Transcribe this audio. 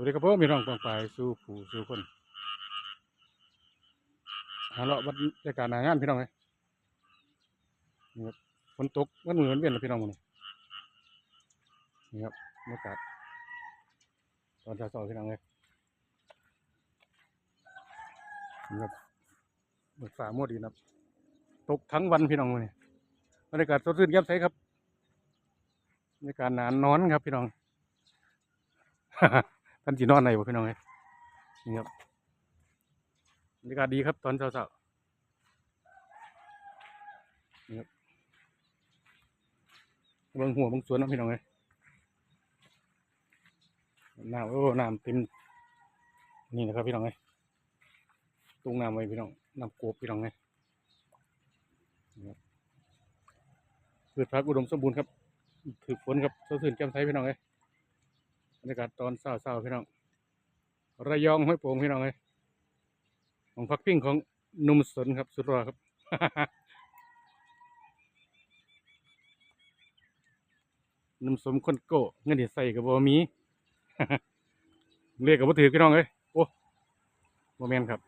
วัสดีครับผมมีน้องปองไปสู่ผู้สู่คนหาเลาะบรรยากาศหนางานพี่น้องเลยนี่ครับฝนตกมันเหมือนเวียนเลยพี่น้องมดเลยนี่ครับบรรยากาศตอนเช้าๆพี่น้องเลยนี่ครับเบิกฟ้ามัวดีนะครับ ตกทั้งวันพี่น้องเลยบรรยากาศสดชื่นแย้มใสครับบรรยากาศหนานนอนครับพี่น้องท่านจีนอนไหนบ่พี่น้องเอ้ยนี่ครับบรรยากาศดีครับตอนเช้าๆนี่ครับเบิ่งหัวเบิ่งสวนนะพี่น้องเอ้ยน้ำโอ้น้ำเต็มนี่นะครับพี่น้องเอ้ยตุ้งน้ำไว้พี่น้องน้ำกบพี่น้องเอ้ยนี่ครับพืชผักอุดมสมบูรณ์ครับถือฝนครับสดชื่นแจ่มใสพี่น้องเอ้ย บรรยากาศตอนเช้าๆพี่น้อง ระยองห้วยโป่งพี่น้องเลยของพักปิ้งของนุ่มสนครับ สุดรอครับนุ่มสมคนโก้เงินที่ใส่กับบมีเรียกกับบ่ถือพี่น้องเลยโอ้บ่แมนครับ